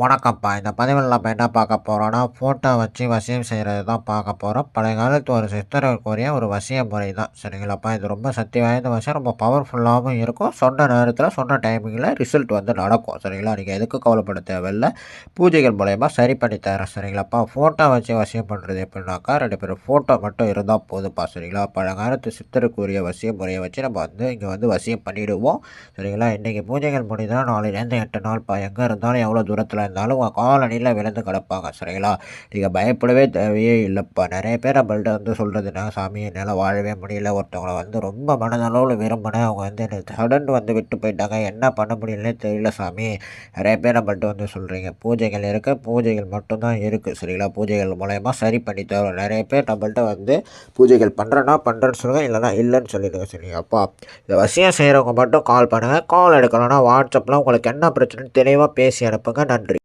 வணக்கம்ப்பா. இந்த பதிவில் நம்ம என்ன பார்க்க போகிறோன்னா ஃபோட்டோ வச்சு வசியம் செய்கிறது தான் பார்க்க போகிறோம் பழைய காலத்து ஒரு கூறிய ஒரு வசிய முறை தான் சரிங்களாப்பா? இது ரொம்ப சக்தி வாய்ந்த வசியம். ரொம்ப பவர்ஃபுல்லாகவும் இருக்கும். சொன்ன நேரத்தில் சொன்ன டைமிங்கில் ரிசல்ட் வந்து நடக்கும். சரிங்களா? நீங்கள் எதுக்கு கவலைப்பட தேவையில்லை. பூஜைகள் மூலயமா சரி பண்ணி தரேன். சரிங்களாப்பா? ஃபோட்டோ வச்சு வசியம் பண்ணுறது எப்படின்னாக்கா ரெண்டு பேரும் ஃபோட்டோ மட்டும் இருந்தால் போதும்ப்பா. சரிங்களா? பழங்காலத்து சித்தருக்குரிய வசிய முறையை வச்சு நம்ம வந்து இங்கே வந்து வசியம் பண்ணிவிடுவோம் சரிங்களா? இன்றைக்கி பூஜைகள் முடிந்தால் நாளையிலேருந்து எட்டு நாள்ப்பா. எங்கே இருந்தாலும் எவ்வளோ தூரத்தில் இருந்தாலும் உங்கள் காலனியில் விழுந்து கிடப்பாங்க சரிங்களா? நீங்கள் பயப்படவே தேவையே இல்லைப்பா. நிறைய பேர் நம்மள்ட்ட வந்து சொல்கிறதுனா சாமி என்னால் வாழவே முடியல. ஒருத்தவங்கள வந்து ரொம்ப மனதளவில் விரும்பினேன் அவங்க வந்து எனக்கு சடன் வந்து விட்டு போயிட்டாங்க. என்ன பண்ண முடியலனே தெரியல சாமி. நிறைய பேர் நம்மள்ட்ட வந்து சொல்கிறீங்க பூஜைகள் இருக்குது பூஜைகள் மட்டும்தான் இருக்குது சரிங்களா? பூஜைகள் மூலயமா சரி பண்ணி தரோம் நிறைய பேர் நம்மள்ட்ட வந்து பூஜைகள் பண்ணுறேன்னா பண்ணுறேன்னு சொல்லுங்கள் இல்லைனா இல்லைன்னு சொல்லிடுங்க சரிங்க அப்பா இந்த வசியம் செய்கிறவங்க மட்டும் கால் பண்ணுங்கள் கால் எடுக்கணும்னா வாட்ஸ்அப்பில் உங்களுக்கு என்ன பிரச்சனைன்னு தெளிவாக பேசி அனுப்புங்க. நன்றி.